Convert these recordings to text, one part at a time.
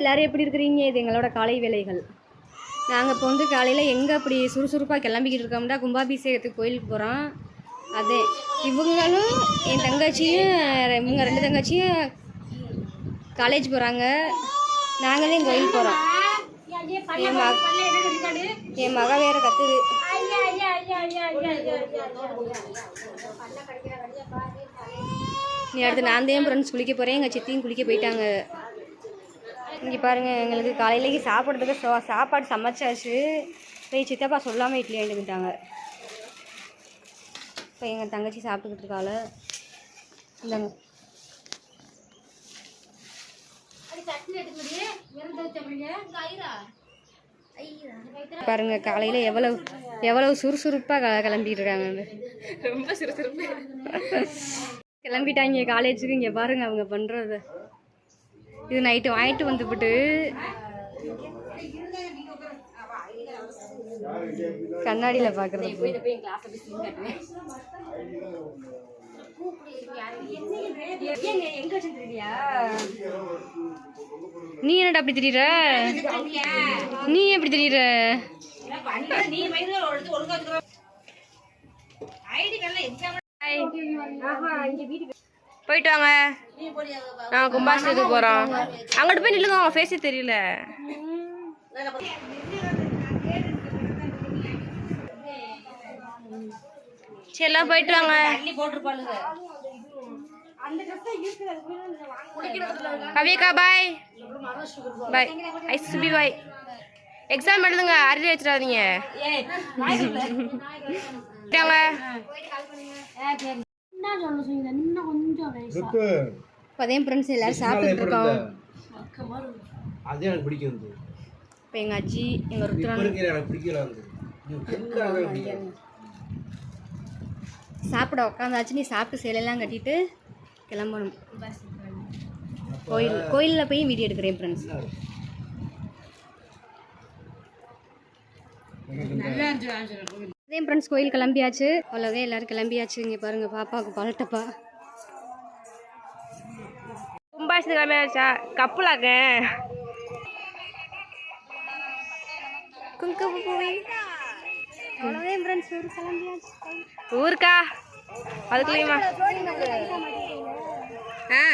எல்லாரும் எப்படி இருக்கிறீங்க? இது எங்களோட காலை வேலைகள் நாங்கள் இப்போ வந்து காலையில் எங்கே அப்படி சுறுசுறுப்பாக கிளம்பிக்கிட்டு இருக்கோம்னா கும்பாபிஷேகத்துக்கு கோயிலுக்கு போகிறோம் அதே இவங்களும் என் தங்கச்சியும் இவங்க ரெண்டு தங்கச்சியும் காலேஜ் போகிறாங்க நாங்களும் கோயில் போகிறோம் என் மக என் மக வேற கத்துது. நீ அடுத்து நான் தான் ஃப்ரெண்ட்ஸ் குளிக்க போகிறேன் எங்கள் சித்தியும் குளிக்க போயிட்டாங்க. இங்கே பாருங்கள் எங்களுக்கு காலையிலேக்கு சாப்பிட்றதுக்கு சோ சாப்பாடு சமைச்சாச்சு. போய் சித்தப்பா சொல்லாமல் இட்லி வந்துட்டாங்க. இப்போ எங்கள் தங்கச்சி சாப்பிட்டுக்கிட்டு இருக்காள். இந்தாங்க. பாருங்க காலையில் எவ்வளவு எவ்வளவு சுறுசுறுப்பாக க கிளம்பிட்டு இருக்காங்க. ரொம்ப சுறுசுறுப்பு. கிளம்பிட்டாங்க காலேஜுக்கு. இங்கே பாருங்க அவங்க பண்ணுறது இது நைட்டு வாங்கிட்டு வந்துவிட்டு கண்ணாடியில் பார்க்குறது நீ என்னடா அப்படி திடீர நீ எப்படி திடீர போயிட்டு வாங்க. நான் கும்பாசத்துக்கு போகிறோம் அங்கிட்டு போய் நில்லுங்க அவங்க ஃபேஸே தெரியல. சரி எல்லாம் போயிட்டு வாங்க. கவியக்கா பாய் பாய் ஐசுபி பாய் எக்ஸாம் எழுதுங்க அரியர் வச்சிடாதீங்க. போயிட்டாங்க. அதே ஃப்ரெண்ட்ஸ் எல்லாரும் சாப்பிட்டுட்டு இருக்கோம். அது எனக்கு பிடிக்கும் வந்து. இப்போ எங்கள் அஜி எங்கள் இப்ப ருத்ரன் எனக்கு பிடிக்கல வந்து. சாப்பிட உக்காந்தாச்சு நீ சாப்பிட்டு சேலையெல்லாம் கட்டிட்டு கிளம்பணும். கோயில் கோயிலில் போய் வீடியோ எடுக்கிறேன் ஃப்ரெண்ட்ஸ் அதே ஃப்ரெண்ட்ஸ் கோயில் கிளம்பியாச்சு. அவ்வளோதான் எல்லாரும் கிளம்பியாச்சு. இங்கே பாருங்கள் பாப்பாவுக்கு பழட்டப்பா கும்பாசத்துக்கு கிளம்பியாச்சா கப்புலாங்க குங்கும பூவி ஊருக்கா? அதுக்குள்ளேயுமா? ஆ.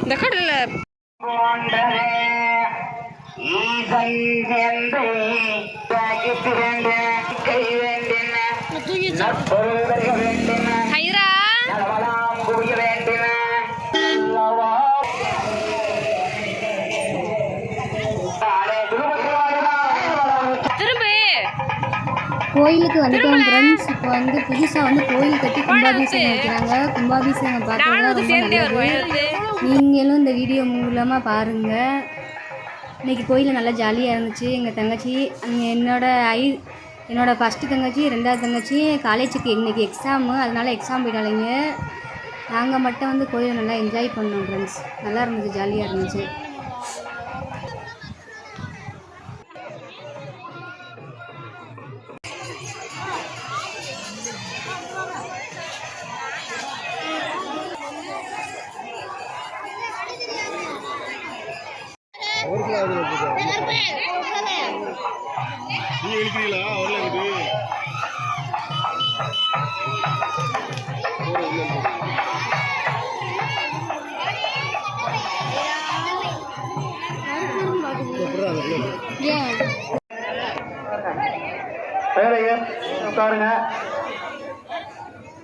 இந்த கடல்ல ஹைரா. கோயிலுக்கு வந்துட்டோம் ஃப்ரெண்ட்ஸ் இப்போ வந்து புதுசாக வந்து கோயில் கட்டி கும்பாபிஷேகம் வைக்கிறாங்க. கும்பாபிஷேகம் பார்க்கறது ரொம்ப நல்லது. நீங்களும் இந்த வீடியோ மூலமாக பாருங்கள் இன்றைக்கி கோயிலில் நல்லா ஜாலியாக இருந்துச்சு. எங்கள் தங்கச்சி அங்கே என்னோடய ஐ என்னோடய ஃபஸ்ட்டு தங்கச்சி ரெண்டாவது தங்கச்சி காலேஜுக்கு இன்னைக்கு எக்ஸாமு அதனால எக்ஸாம் போயிட்டாலைங்க நாங்கள் மட்டும் வந்து கோயிலை நல்லா என்ஜாய் பண்ணோம் ஃப்ரெண்ட்ஸ் நல்லா இருந்துச்சு ஜாலியாக இருந்துச்சு. பாருங்க.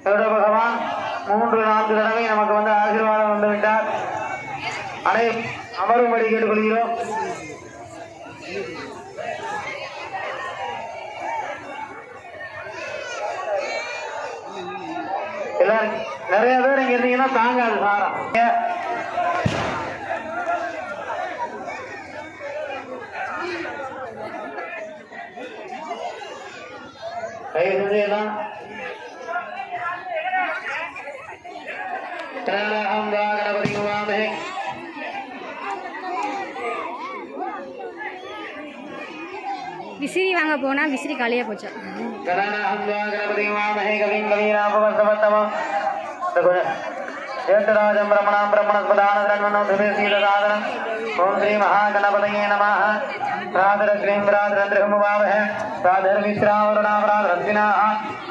கருட பகவான் மூன்று நான்கு தடவை நமக்கு வந்து ஆசீர்வாதம் வந்துவிட்டார். அனை அமரும்படி கேட்டுக்கொள்கிறோம். எல்லாரும் நிறைய பேர் இங்க இருந்தீங்கன்னா தாங்காது சாரா தயவு செஞ்செல்லாம் கணாகம் வா கணபதி வாமே விசிறி வாங்க போனா விசிறி காலியா போச்சு. கணாகம் வா கணபதி வாமே கவிம் பிரம்மணாம் பிரம்மணஸ்பதானந்தரன் மனோ ओम श्री महागणपतये नमः प्रातरक्रीं प्रातरन्द्रहमुभावः प्रातर्विश्रावरणापराधरस्विनाः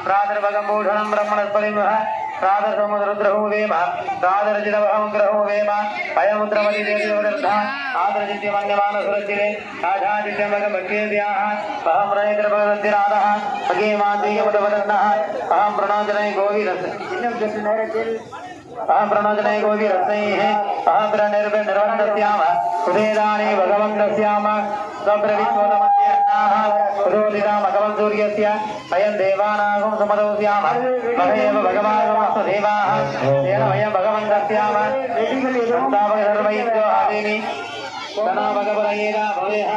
प्रातर्भगम्बूषणं ब्रह्मणस्पतिमः प्रातर्समुद्रहुवेम प्रातर्जितवहमुग्रहुवेम अयमुद्रमलिदेवीवदर्थ आदरजित्यमन्यमानसुरज्जिरे राधादित्यमगभक्तेभ्यः अहं प्रणयत्रभगवद्धिराधः अगेमाद्वीयमुदवदन्नः अहं प्रणोजनय गोविरस् अहं प्रणोजनय गोविरसैः अहं प्रणनिर्भयनिर्वणस्यामः उदेदाने भगवन्तस्याम स्वप्रविश्वतमध्यन्नाः उदोदिता भगवन् सूर्यस्य अयं देवानागं सुमदौ स्याम मह एव भगवागमस्तु देवाः तेन वयं भगवन्तस्याम संस्थापक सर्वैद्यो आदेमि तनो भगवदयेना भवेह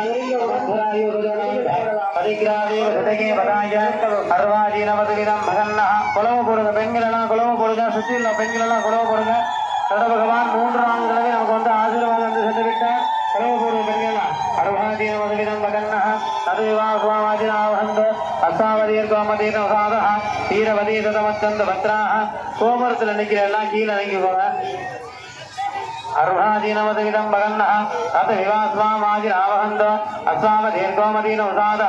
परिग्राहे வசதகே பதாய அர்வாஜீனவதுவிதம் மகன்னஹ குலவு போடுங்க பெண்கள் எல்லாம் குலவு போடுங்க சுற்றி உள்ள பெண்கள் எல்லாம் குலவு போடுங்க கட பகவான் மூன்றாம் தடவை நமக்கு வந்து ஆசீர்வாதம் வந்து சென்றுவிட்டார் விட்டார் குலவு போடுங்க பெண்கள் எல்லாம் அர்வாஜீனவதுவிதம் மகன்னஹ ததுவிவா சுவாமாஜினாவஹந்த அசாவதீர் கோபுரத்தில் நிற்கிற எல்லாம் கீழே இறங்கி అర్హాదీనమతమిదం భగన్న అత వివాస్వామాజిరావహంద అస్వామదీర్ఘోమదీనోషాద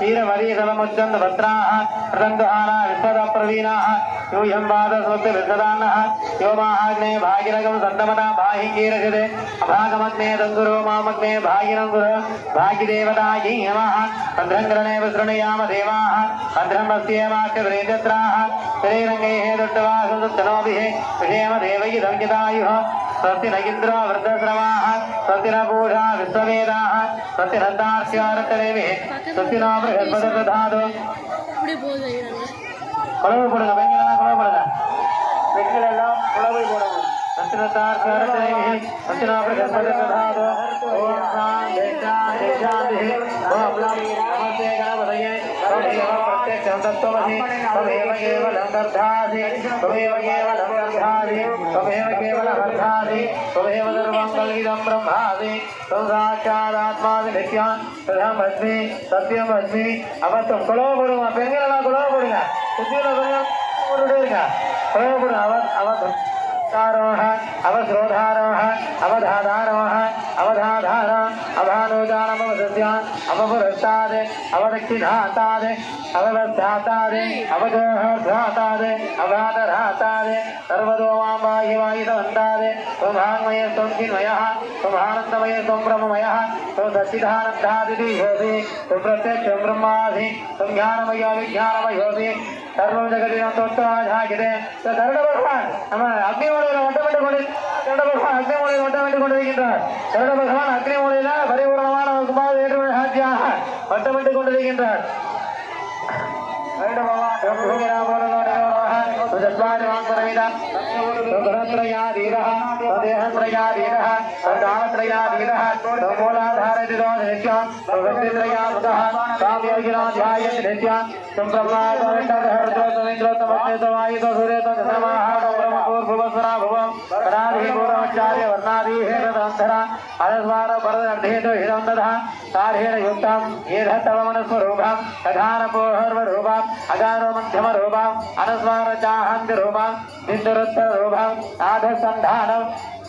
వీరవరీషభముచ్చంద భద్రాః ప్రదంతహారా విశ్వదప్రవీణాః యూయం వాదస్వత్ విశ్వదాన్నః యో మాహాగ్నే భాగిరగం సంతమతా భాహికీరజతే అభాగమగ్నే తంగురో మామగ్నే భాగిరం గురు భాగిదేవతాయై నమః భద్రంగరణే విశృణయామ దేవాః భద్రం పశ్యేమాక్షరేజత్రాः శ్రీరంగైः దొట్టవాసు తనోभिः విషేమ దేవై దవ్యతాయుः स्वस्ति न इन्द्रो वृद्धश्रवाः स्वस्ति न पूषा विश्ववेदाः स्वस्ति नन्दार्स्यारतरेभिः स्वस्ति न बृहस्पतिर्दधातु குழவு போடுங்க பெண்கள் குழவு போடுங்க பெண்கள் எல்லாம் குழவை போடணும் சத்திரத்தார்ஸ்யாரத்தரைபிः स्वस्ति न बृहस्पतिर्दधातु ॐ शान्ति शान्ति शान्तिः ॐ नमस्ते गणपतये त्वमेव प्रत्यक्षं तत्त्वमसि तमेव केवलं दधासि तमेव केवलं दधासि तमेव केवलं वर्धासि तमेव सर्वमङ्गलगिरं ब्रह्मासि तव साक्षादात्मादिनित्यान् तदहम् अस्मि सत्यम् अस्मि अब तुम कुलो बोलूँगा पेंगे लगा कुलो बोलूँगा कुछ भी लगा कुलो बोलूँगा कुलो बोलूँगा अब अब अवक्तारोह अवश्रोधारोह, अवधाधारोह, अवधाधार अभानोजानवसस्यान् अवपुरस्ताद् अवदक्षिघाताद् अववस्थाताद् अवदोहधाताद् अभादधाताद् सर्वतो माँ वायुवायुतवन्ताद् स्वभाङ्मय स्वन्तिन्मयः स्वभानन्दमय स्वब्रह्ममयः स्वदक्षिधानन्दादिति भवति स्वप्रत्यक्षं ब्रह्मासि, संज्ञानमयो विज्ञानमयोऽसि ಸರ್ವಂ ಜಗತ್ತಿನ ಹಾಗಿದೆ ಗರುಡ ಭಗವಾನ್ ನಮ್ಮ ಅಗ್ನಿಮೂಲೆಯ ಒಂಟ ಮಾಡಿಕೊಂಡಿದ್ದ ಗರುಡ ಭಗವಾನ್ ಅಗ್ನಿಮೂಲೆಯ ಒಂಟ ಮಾಡಿಕೊಂಡಿರುக்கின்றார் ಗರುಡ ಭಗವಾನ್ அக்னிமூலையில பரிபூர்ணமான சுமார் ஏழு சாட்சியாக வட்டமிட்டுக் கொண்டிருக்கின்றார் கருட பகவான் सुखत्रयाधीरः सदेहत्रयाधीरः सदात्रयाधीरः मूलाधारदिदो नित्यान् सुभक्तित्रयामुदः कामयोगिनाध्यायति नित्यान् तं ब्रह्मादोषधहृद्रोतमिन्द्रोतमग्नेतवायुतो सूर्यतो दशमाः ब्रह्मपूर्भुवस्वरा भुवं कणाधिपूर्वमुच्चार्य वर्णादिहेरदन्धरा अरस्वार परदर्धेतो हिरं दधः సాధేన యుక్తం ఏధతవమనస్వ రూపం కథానపోహర్వ రూపం అగారో మధ్యమ రూపం అనుస్వారజాహంతి రూపం బిందురుత్తర రూపం ఆధ సంధానం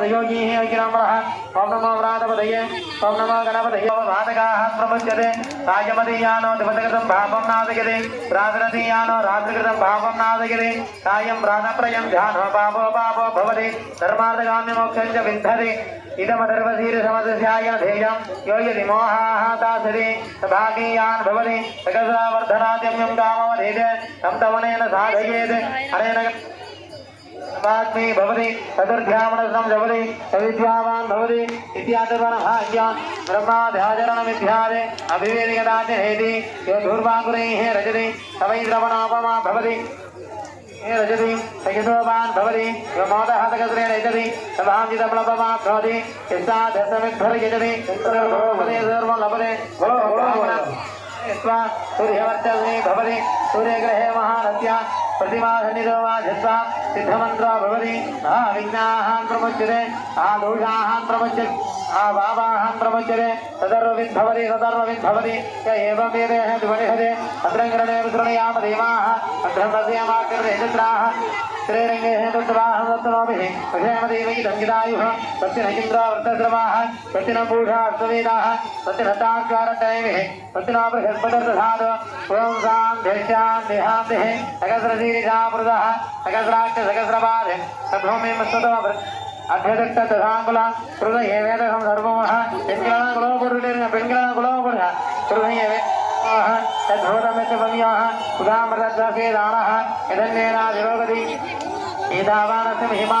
దయోగీ అగ్రామణ ఓం నమో వ్రాతపదయే. ఓం నమో గణపదయే. వాతకాః ప్రముచ్యతే. సాయమదీయానో దివతగతం భావం నాదగతి. రాత్రదీయానో రాత్రికృతం భావం నాదగతి. సాయం ప్రాతప్రయం ధ్యానో పాపో పాపో భవతి. ధర్మార్థగామ్యమోక్షం చ విద్ధతి. ఇదమధర్వశీరసమదశాయ ధేయం యో యది మోహాః దాసతి సాధయేత్. అనేన तदाग्नि भवति तदर्थ्यामनसं भवति सविद्यावान् भवति इत्यादिर्वणभाग्या ब्रह्माध्याचरणमित्यादि अभिवेदिकदाचरेति यो धूर्वाङ्गुरैः रजति सवैन्द्रवणापमा भवति। रजति सहितोपान् भवति यो मोदहतकद्रेण यजति सभाञ्जितप्लवमा भवति यस्ताधसमिद्भरयजति सर्वं लभते सूर्यवर्चस्मी भवति सूर्यग्रहे महानत्या प्रतिमासनिधो वा झस्वा सिद्धमन्त्रो भवति आ विघ्नाः प्रमुच्यते आ दोषाः प्रमुच्यते आवाहं प्रमुचरे तदर्वविद्भवति तदर्वविद्भवति च एवं वेदेः अद्रङ्गणे विसृणयाम देवाः अद्रमसयमाकृतहितत्राः श्रीरङ्गे हेतुत्वाहं दत्तनोभिः अभेमदेवै दङ्गितायुः सत्यनचिन्द्रा वृत्तश्रवाः सत्यनपूषा अर्थवेदाः सत्यनताकारदैविः सत्यनो बृहस्पतिर्दधातु ॐ सां देशां देहान्तिः सहस्रशीरिषामृतः सहस्राक्ष सहस्रपादे सभूमिं सतो అభ్యదక్త తథాంగుల హృదయ వేదకం సర్వమ పెంగళ కులవపురుడైన పెంగళ కులవపుర హృదయ తద్భూతమిత్రమ్యాహ ఉదామృతద్రసేదానః యదన్నేనాదిరోగతి ఏదావానస్య మహిమా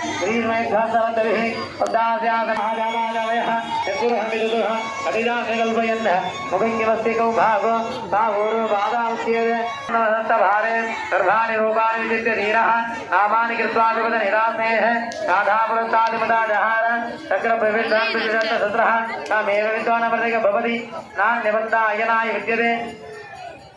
श्रीर्वैघ्रासवतभिः पदास्यासमहाजामाजावयः चतुर्हमिदुः अतिदासकल्पयन्तः मुखिङ्गिमस्तिकौ भाग भागोर्वादामुच्यते सर्वाणि रूपाणि विचित्य धीरः नामानि कृत्वा विपद निरासेः राधापुरस्तादिमदाजहार तत्र प्रविष्टान् सत्रः तामेव विद्वानवर्तिक भवति नान्यबद्धा अयनाय विद्यते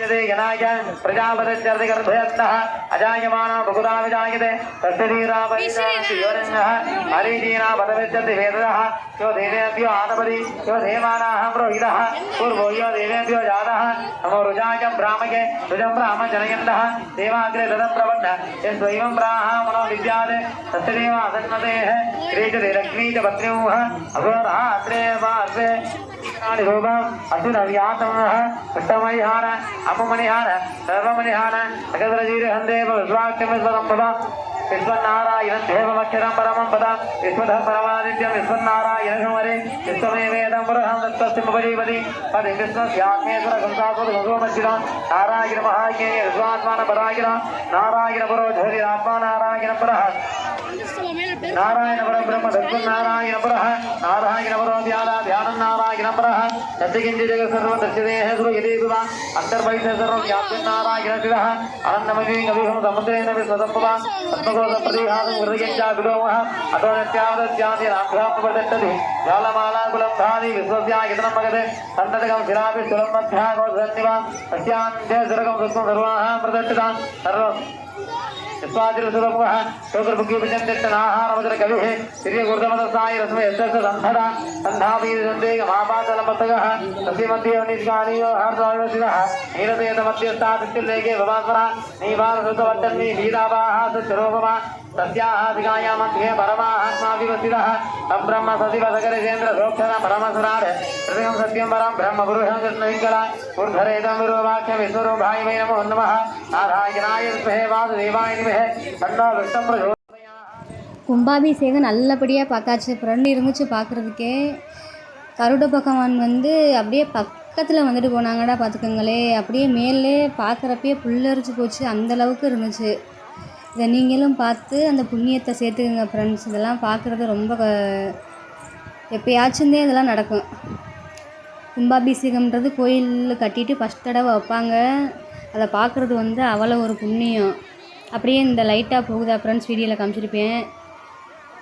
नात् यनाय प्रजापतिर्जर्दिगर्भयत्नः अजायमानो बहुधा विजायते तस्य धीरापरिचारः हरिजीना पदविच्यति वेदः यो देवेभ्यो आदपति यो देवानाः पुरोहितः पूर्वो यो देवेभ्यो जातः नमो रुजाय ब्राह्मके रुजं ब्राह्म जनयन्तः देवाग्रे ददं प्रबन्ध यस्वैवं ब्राह मनो विद्यात् तस्य देव असन्मतेः लक्ष्मी च पत्न्योः अघोरः अग्रे वा ரூபம் அசுர வியாசம உத்தமணிஹார அம்மமணிஹார சர்வமணிஹார சகதரஜீரஹந்தேவ விஸ்வாக்கியமிஸ்வரம் பதா विश्वनारायण देवमक्षरं परमं पदं विश्वधः परमादित्यं विश्वनारायण समरे विश्वमे वेदं पुरहं दत्तस्यमुपरीपति पदे विश्वस्यात्मेश्वर गुंसासुरगुंसोमच्चिरं नारायण महाज्ञेय विश्वात्मान परायण नारायण पुरो ज्योतिरात्मा नारायण पुरः నారాయణ పరబ్రహ్మ సద్గున్నారాయణ పర నారాయణ పరో ధ్యాన ధ్యానం నారాయణ పర నచ్చగించి జగత్ సర్వ దక్షిదేహ గురు యదేవ అంతర్బహిష సర్వం వ్యాప్యం నారాయణ శివ. అనంతమీ కవిహం సముద్రేణ విశ్వసంపద పద్మకోశ ప్రతిహాసం హృదయంచా విలోమ. అతో నిత్యావద్యాది రాఘ్రాపడట్టది జాలమాలాకులం ధాని విశ్వస్యాయతనం మగదే సంతతకం యస్వాదిరుసురముఖ శోకృముఖీపించనాహారముద్ర కవి శ్రీగుర్దమదస్థాయి రస్మ సంధర సంధాపీరంతేకమాపాతలమస్తగ తస్యమధ్యనిష్కానీయో హార్దాయోషిణ నీరతేత మధ్యస్థాతిలేకే భవాసర నీవారసవర్తన్వి నీరావాహ సత్యరోగమా नीवारसुतवर्तन्नी वीरावाः सत्यरोपमा तस्याः दिगाया मध्ये परमात्मा विवस्थितः तं ब्रह्म सदिव सकरेन्द्र सोक्षर परमसुरार हृदयं सत्यं परं ब्रह्म पुरुषं कृष्णविङ्कला ऊर्धरेदं विरोवाक्यं विश्वरूपाय वै नमो नमः नारायणाय विद्महे वासुदेवाय धीमहि तन्नो विष्णुः प्रचोदयात् கும்பாபிஷேகம் நல்லபடியாக பார்த்தாச்சு ஃப்ரெண்டு இருந்துச்சு பார்க்குறதுக்கே கருட பகவான் வந்து அப்படியே பக்கத்தில் வந்துட்டு போனாங்கடா பார்த்துக்கோங்களே அப்படியே மேலே பார்க்குறப்பயே புல்லரிச்சு போச்சு அந்த அளவுக்கு இருந்துச்சு இதை நீங்களும் பார்த்து அந்த புண்ணியத்தை சேர்த்துக்கோங்க ஃப்ரெண்ட்ஸ் இதெல்லாம் பார்க்குறது ரொம்ப க- இதெல்லாம் நடக்கும். கும்பாபிஷேகம்ன்றது கோயில் கட்டிட்டு ஃபஸ்ட் தடவை வைப்பாங்க. அதை பார்க்குறது வந்து அவ்வளோ ஒரு புண்ணியம். அப்படியே இந்த லைட்டாக போகுதா ஃப்ரெண்ட்ஸ் வீடியோவில் காமிச்சிருப்பேன்.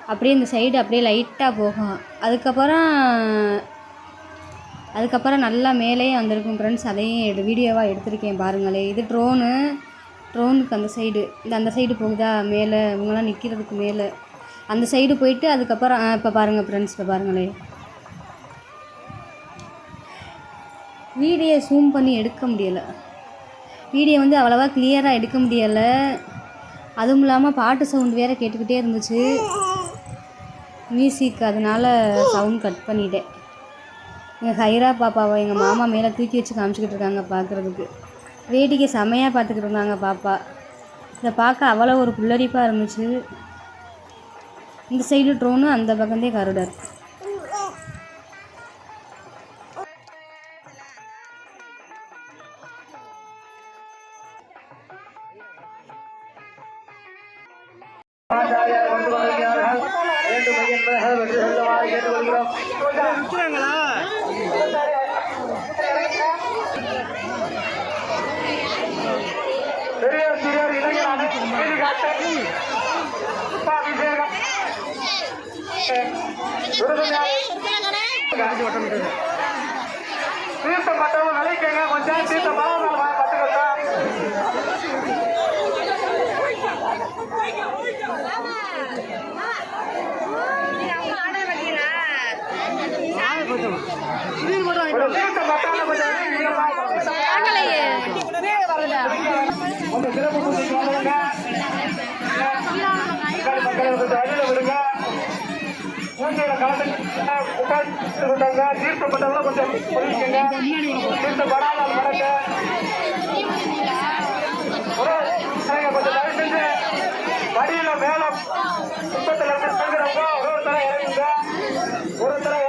அப்படியே இந்த சைடு அப்படியே லைட்டாக போகும். அதுக்கப்புறம் அதுக்கப்புறம் நல்லா மேலேயே வந்திருக்கும் ஃப்ரெண்ட்ஸ் அதையும் எடு வீடியோவாக எடுத்திருக்கேன் பாருங்களேன். இது ட்ரோனு ட்ரோனுக்கு அந்த சைடு இந்த அந்த சைடு போகுதா மேலே இவங்களாம் நிற்கிறதுக்கு மேலே. அந்த சைடு போயிட்டு அதுக்கப்புறம் இப்போ பாருங்கள் ஃப்ரெண்ட்ஸ் இப்போ பாருங்களே. வீடியோ ஜூம் பண்ணி எடுக்க முடியலை. வீடியோ வந்து அவ்வளோவா கிளியராக எடுக்க முடியலை. அதுவும் இல்லாமல் பாட்டு சவுண்ட் வேறு கேட்டுக்கிட்டே இருந்துச்சு. மியூசிக் அதனால் சவுண்ட் கட் பண்ணிட்டேன். எங்கள் ஹைரா பாப்பாவை எங்கள் மாமா மேலே தூக்கி வச்சு காமிச்சிக்கிட்டு இருக்காங்க பார்க்குறதுக்கு வேடிக்கை செமையாக பார்த்துக்கிட்டு இருந்தாங்க பாப்பா. இதை பார்க்க அவ்வளோ ஒரு புல்லரிப்பாக இருந்துச்சு. இந்த சைடு ட்ரோனு அந்த பக்கம்தே கருடர். தீர்க்கப்பட்டதெல்லாம் கொஞ்சம் தீர்க்கப்படாத கொஞ்சம் தயவு செஞ்சு வடியில மேல குப்பத்தில் இருக்கிறவங்க ஒரு தலை இறங்குங்க ஒரு தலை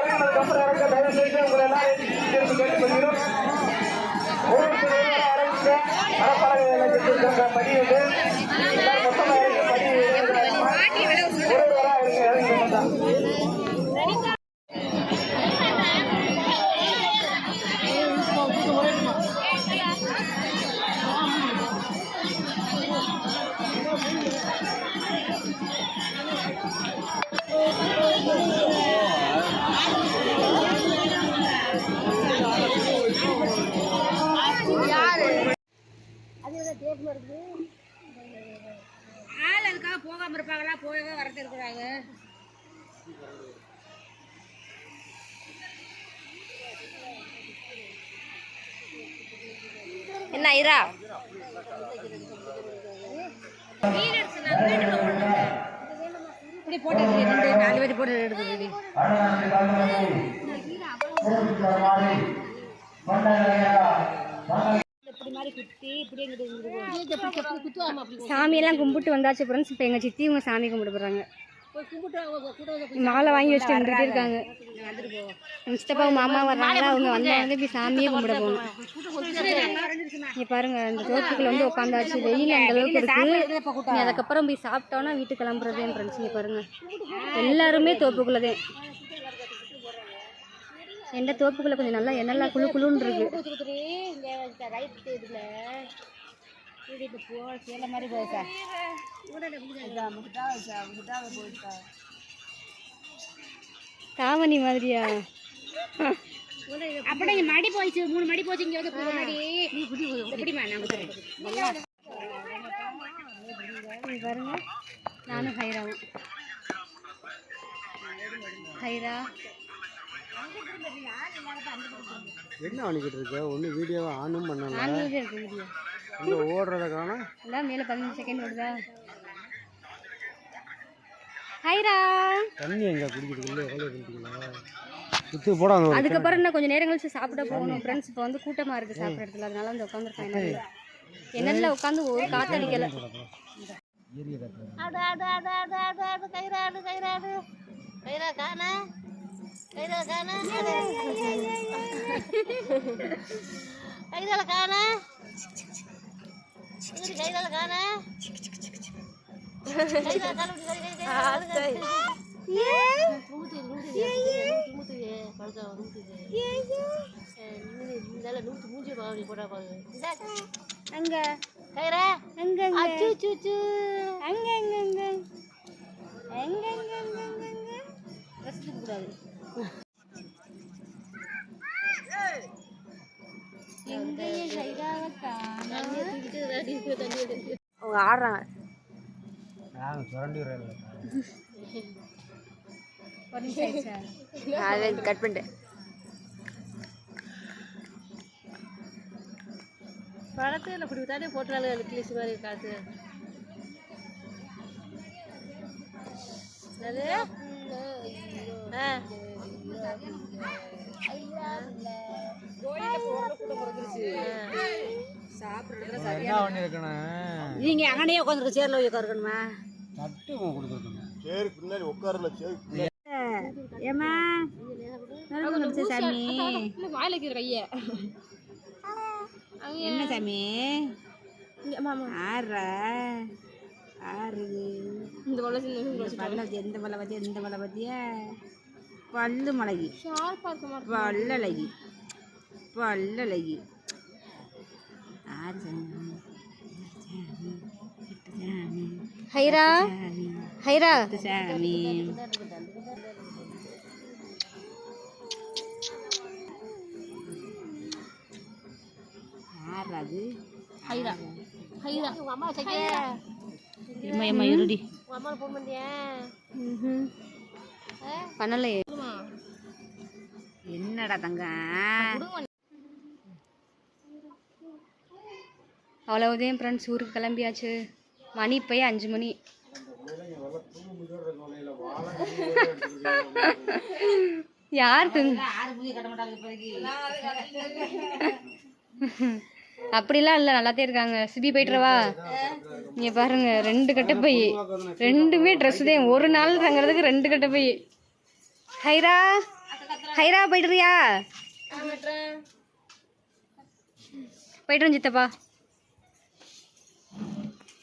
Мария ஐரா இப்படி போட்டு ரெண்டு நாலு பேர் போட்டு எடுக்குது சாமியெல்லாம் கும்பிட்டு வந்தாச்சு ஃப்ரெண்ட்ஸ் இப்போ எங்கள் சித்தி இவங்க சாமி கும்பிட்டு போகிறாங்க மாலை வாங்கி வச்சுட்டு நின்றுட்டே இருக்காங்க. எங்கள் சித்தப்பா மாமா வர்றாங்களா? அவங்க வந்தா வந்து இப்படி சாமியே கும்பிட போகணும். இங்கே பாருங்க இந்த தோப்புக்குள்ள வந்து உட்காந்தாச்சு வெயில் அந்த அளவுக்கு இருக்கு. நீ அதுக்கப்புறம் போய் சாப்பிட்டோன்னா வீட்டுக்கு கிளம்புறதே ஃப்ரெண்ட்ஸ் இங்கே பாருங்க. எல்லாருமே தோப்புக்குள்ளதே. எந்த தோப்புக்குள்ள? கொஞ்சம் நல்லா என்னெல்லாம் கூட்டிகிட்டு போ சேலை மாதிரி போயிட்டா போயிட்டா தாவணி மாதிரியா? அப்படி மடி போயிடுச்சு மூணு மடி போச்சு இங்கே வந்து மூணு மடி. எப்படிமா நாங்கள் நல்லா. பாருங்க நானும் ஹைராவும். ஹைரா. என்ன ஆணிக்கிட்டு இருக்க? ஒன்று வீடியோவை ஆனும் பண்ணலாம் இருக்க இங்கே ஓடுறத காணா எல்லாம் மேலே பதினஞ்சு செகண்ட் வருதா ஹைரா தண்ணி எங்கே குடிக்கிறதுக்குள்ள எவ்வளோ குடிக்கிறீங்களா சுற்றி போடாங்க அதுக்கப்புறம் இன்னும் கொஞ்சம் நேரம் கழிச்சு சாப்பிட போகணும். ஃப்ரெண்ட்ஸ் இப்போ வந்து கூட்டமாக இருக்குது சாப்பிட்ற இடத்துல அதனால வந்து உட்காந்துருக்கேன் என்னல்ல என்னல்ல உட்காந்து ஒரு காத்தடிக்கல. ஆடு ஆடு ஆடு ஆடு ஆடு ஆடு கயிறாடு கயிறாடு. கயிறா காணா. கயிறா காணா. கைதால காணா. அங்க கயிறா அங்க அங்க அங்க அங்க. அங்க அங்க அங்க அங்க அங்க. அவங்க ஆடுறாங்க. அதை கட் பண்ணிட்டேன். படத்துல இப்படி தானே போட்டுறாங்க கிளிஸ் மாதிரி காத்து ஆ. பண்ணியிருக்கணும் நீங்க அங்கனே உட்காந்துருக்கு சேர்ல போய் உட்காருக்கணுமா? தட்டு கொடுத்துருக்கணும் சரி பின்னாடி. உட்காரல சரி ஏமா சாமி. வாயில வைக்கிற கையை. என்ன சாமி? ஆறுற ஆறுது இந்த வளர்ச்சி பல்ல பத்தி எந்த பல்ல பத்தி எந்த பல்ல பத்திய பல்லு மலகி பல்லழகி பல்லழகி ஹைரா? ஹைரா? சாமி ஆறாது ஹைரா. ஹைரா. அம்மா இருடி அம்மா ஃபோன் பண்ணியா பண்ணலையே. என்னடா தங்க? அவ்வளவுதான் ஃப்ரெண்ட்ஸ் ஊருக்கு கிளம்பியாச்சு. மணி இப்போயே அஞ்சு மணி. யார் தூங்க அப்படிலாம் இல்லை நல்லாத்தே இருக்காங்க. சிபி போயிட்டுறவா இங்கே பாருங்க ரெண்டு கட்டை பை ரெண்டுமே ட்ரெஸ் தான் ஒரு நாள் தங்குறதுக்கு ரெண்டு கட்டை பை ஹைரா! ஹைரா போயிட்டுறியா போயிட்டு சித்தப்பா.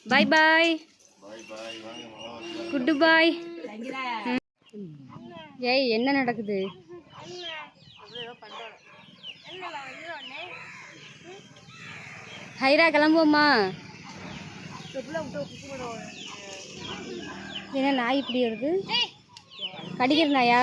பாய் பாய் குட்டு பாய் ஏய் என்ன நடக்குது? ஹைரா கிளம்புவோமா? என்ன நாய் இப்படி வருது? கடிக்கிற நாயா.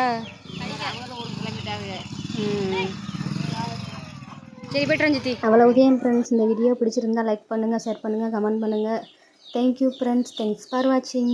சரி போய்ட்டு ரஞ்சித்தி அவ்வளவுதான் ஃப்ரெண்ட்ஸ் இந்த வீடியோ பிடிச்சிருந்தா லைக் பண்ணுங்கள் ஷேர் பண்ணுங்கள் கமெண்ட் பண்ணுங்கள் தேங்க்யூ ஃப்ரெண்ட்ஸ் தேங்க்ஸ் ஃபார் வாட்சிங்